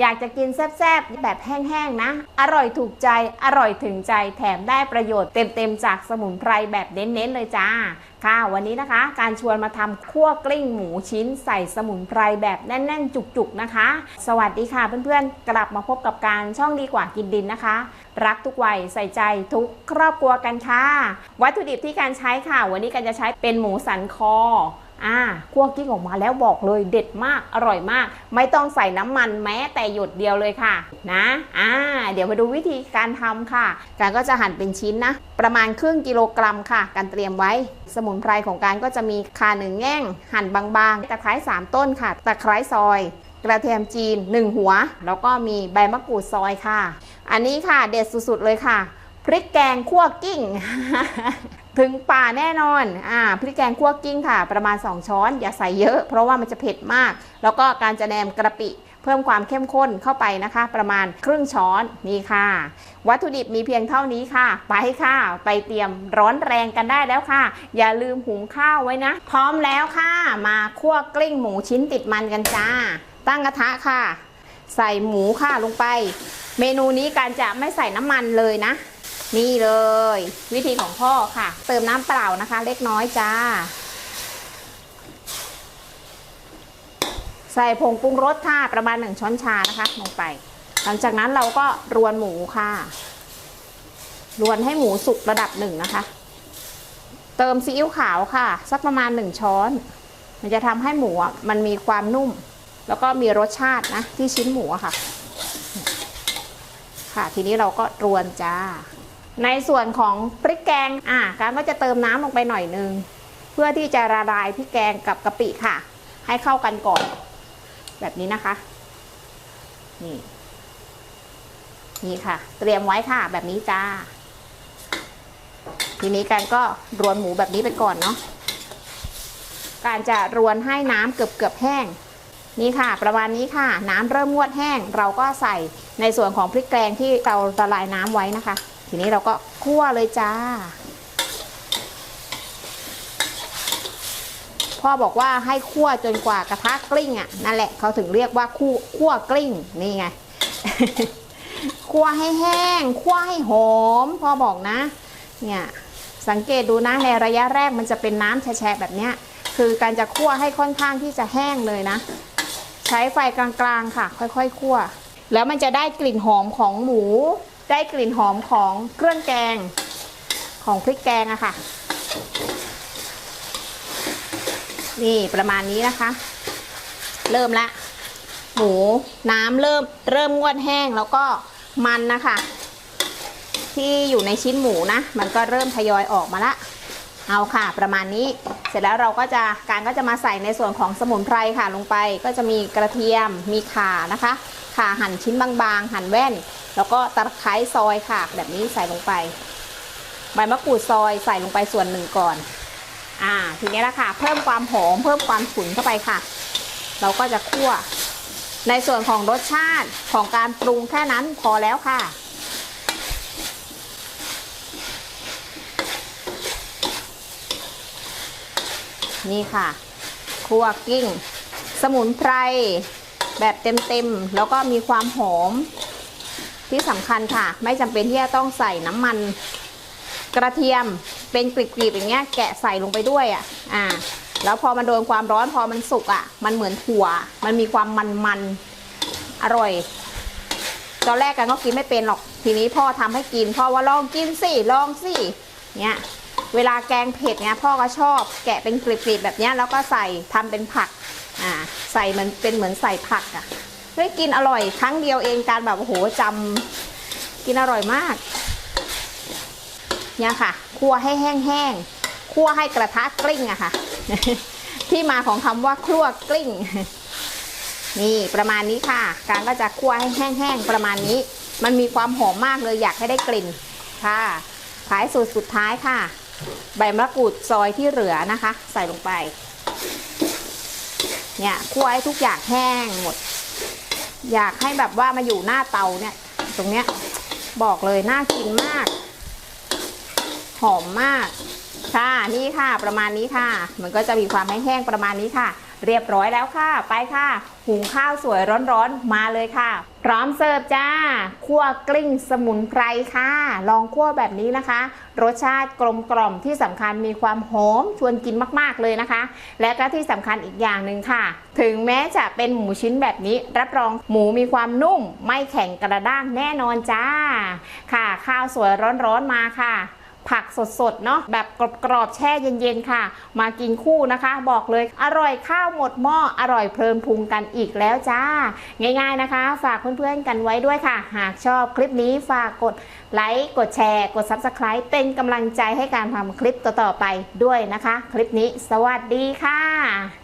อยากจะกินแซ่บๆ แบบแห้งๆ นะ อร่อยถูกใจ อร่อยถึงใจแถมได้ประโยชน์เต็มๆ จากสมุนไพรแบบเน้นๆ เลยจ้า ค่ะ วันนี้นะคะ การชวนมาทำคั่วกลิ้งหมูชิ้นใส่สมุนไพรแบบแน่น ๆ จุกๆ นะคะ สวัสดีค่ะเพื่อนๆ กลับมาพบกับการช่องดีกว่ากินดินนะคะ รักทุกวัยใส่ใจทุกครอบครัวกันค่ะ วัตถุดิบที่การใช้ค่ะ วันนี้กันจะใช้เป็นหมูสันคอ อ่าคั่วกิ้งออกมาแล้วบอกเลยเด็ดมากอร่อยมาก ไม่ต้องใส่น้ำมันแม้แต่หยดเดียวเลยค่ะนะอ่าเดี๋ยวมาดูวิธีการทำค่ะ การก็จะหั่นเป็นชิ้นนะ ประมาณครึ่งกิโลกรัมค่ะ การเตรียมไว้ สมุนไพรของการก็จะมีข่าหนึ่งแง่ง หั่นบางๆตะไคร้สามต้นค่ะตะไคร้ซอยกระเทียมจีน 1 หัว แล้วก็มีใบมะกรูดซอยค่ะ อันนี้ค่ะเด็ดสุดๆเลยค่ะ พริกแกงคั่วกิ้ง ถึงป่าแน่นอน อ่า พริกแกงคั่วกิ้งค่ะ ประมาณ 2 ช้อน อย่าใส่เยอะ เพราะว่ามันจะเผ็ดมาก แล้วก็การจะแนมกระปิ เพิ่มความเข้มข้นเข้าไปนะคะ ประมาณครึ่งช้อน นี่ค่ะ วัตถุดิบมีเพียงเท่านี้ค่ะ ไปค่ะ ไปเตรียมร้อนแรงกันได้แล้วค่ะ อย่าลืมหุงข้าวไว้นะ พร้อมแล้วค่ะ มาคั่วกลิ้งหมูชิ้นติดมันกันจ้า ตั้งกระทะค่ะ ใส่หมูค่ะลงไป เมนูนี้การจะไม่ใส่น้ำมันเลยนะ นี่เลย วิธีของพ่อค่ะ เติมน้ำเปล่านะคะ เล็กน้อยจ้า ใส่ผงปรุงรสค่ะประมาณ 1 ช้อนชานะคะ ลงไป หลังจากนั้นเราก็รวนหมูค่ะ รวนให้หมูสุกระดับหนึ่งนะคะ เติมซีอิ๊วขาวค่ะ สักประมาณ 1 ช้อน มันจะทำให้หมูมันมีความนุ่ม แล้วก็มีรสชาตินะที่ชิ้นหมูค่ะ ค่ะ ทีนี้เราก็รวนจ้า ในส่วนของพริกแกงอ่าการก็จะเติมน้ำลงไปหน่อยนึง เพื่อที่จะละลายพริกแกงกับกะปิค่ะ ให้เข้ากันก่อน แบบนี้นะคะ นี่ นี่ค่ะ เตรียมไว้ค่ะ แบบนี้จ้า ทีนี้การก็รวนหมูแบบนี้ไปก่อนเนาะการจะรวนให้น้ำเกือบเกือบแห้ง นี่ค่ะ ประมาณนี้ค่ะ น้ำเริ่มงวดแห้ง เราก็ใส่ในส่วนของพริกแกงที่เราละลายน้ำไว้นะคะ ทีนี้เราก็คั่วเลยจ้า พ่อบอกว่าให้คั่วจนกว่ากระทะกลิ้งอะนั่นแหละเขาถึงเรียกว่าคั่วคั่วกลิ้งนี่ไงคั่วให้แห้งคั่วให้หอมพ่อบอกนะ เนี่ยสังเกตดูนะในระยะแรกมันจะเป็นน้ำแฉะแบบเนี้ยคือการจะคั่วให้ค่อนข้างที่จะแห้งเลยนะ ใช้ไฟกลางๆค่ะ ค่อยๆคั่ว แล้วมันจะได้กลิ่นหอมของหมู ได้กลิ่นหอมของเครื่องแกงของพริกแกงอะค่ะ นี่ประมาณนี้นะคะ เริ่มละ หมูน้ำเริ่มเริ่มงวดแห้งแล้วก็มันนะคะ ที่อยู่ในชิ้นหมูนะ มันก็เริ่มทยอยออกมาละเอาค่ะ ประมาณนี้เสร็จแล้วเราก็จะการก็จะมาใส่ในส่วนของสมุนไพรค่ะลงไป ก็จะมีกระเทียมมีข่านะคะข่าหั่นชิ้นบางๆ หั่นแว่น แล้วก็ตะไคร้ซอยค่ะ แบบนี้ใส่ลงไป ใบมะกรูดซอยใส่ลงไปส่วนหนึ่งก่อน อ่า ทีนี้ละค่ะ เพิ่มความหอมเพิ่มความฉุนเข้าไปค่ะ เราก็จะคั่ว ในส่วนของรสชาติของการปรุงแค่นั้นพอแล้วค่ะนี่ค่ะคั่วกิ้ง สมุนไพรแบบเต็มๆ แล้วก็มีความหอม ที่สำคัญค่ะ ไม่จำเป็นที่จะต้องใส่น้ำมันกระเทียมเป็นกลีบๆอย่างเงี้ยแกะใส่ลงไปด้วยอะอ่า แล้วพอมันโดนความร้อนพอมันสุกอะ มันเหมือนถั่ว มันมีความมันๆอร่อยตอนแรกกันก็กินไม่เป็นหรอกทีนี้พ่อทำให้กินพ่อว่าลองกินสิลองสิเนี้ยเวลาแกงเผ็ดเนี้ยพ่อก็ชอบแกะเป็นกลีบๆแบบเนี้ยแล้วก็ใส่ทำเป็นผักอ่าใส่มันเป็นเหมือนใส่ผักอะ เฮ้ยกินอร่อยครั้งเดียวเองการแบบโอ้โหจำกินอร่อยมาก เนี่ยค่ะ คั่วให้แห้งๆคั่วให้กระทะกลิ้งอะค่ะ ที่มาของคำว่าคั่วกลิ้ง นี่ประมาณนี้ค่ะ การก็จะคั่วให้แห้งๆประมาณนี้ มันมีความหอมมากเลยอยากให้ได้กลิ่นค่ะท้ายสูตรสุดท้ายค่ะ ใบมะกรูดซอยที่เหลือนะคะ ใส่ลงไป เนี่ยคั่วให้ทุกอย่างแห้งหมด อยากให้แบบว่ามาอยู่หน้าเตาเนี่ย ตรงเนี้ยบอกเลยน่ากินมาก หอมมาก ค่ะนี่ค่ะ ประมาณนี้ค่ะ มันก็จะมีความแห้งๆประมาณนี้ค่ะ เรียบร้อยแล้วค่ะ ไปค่ะ หุงข้าวสวยร้อนๆ มาเลยค่ะ พร้อมเสิร์ฟจ้าคั่วกลิ้งสมุนไพรค่ะ ลองคั่วแบบนี้นะคะ รสชาติกลมกล่อมที่สำคัญมีความหอมชวนกินมากๆเลยนะคะ และก็ที่สำคัญอีกอย่างหนึ่งค่ะ ถึงแม้จะเป็นหมูชิ้นแบบนี้ รับรองหมูมีความนุ่ม ไม่แข็งกระด้างแน่นอนจ้า ค่ะ ข้าวสวยร้อนๆมาค่ะ ผักสดๆเนาะแบบกรอบๆแช่เย็นๆค่ะ มากินคู่นะคะ บอกเลยอร่อยข้าวหมดหม้ออร่อยเพลินพุงกันอีกแล้วจ้า ง่ายๆนะคะ ฝากเพื่อนๆกันไว้ด้วยค่ะ หากชอบคลิปนี้ฝากกดไลค์กดแชร์ กด Subscribe เป็นกำลังใจให้การทำคลิปต่อๆไปด้วยนะคะ คลิปนี้สวัสดีค่ะ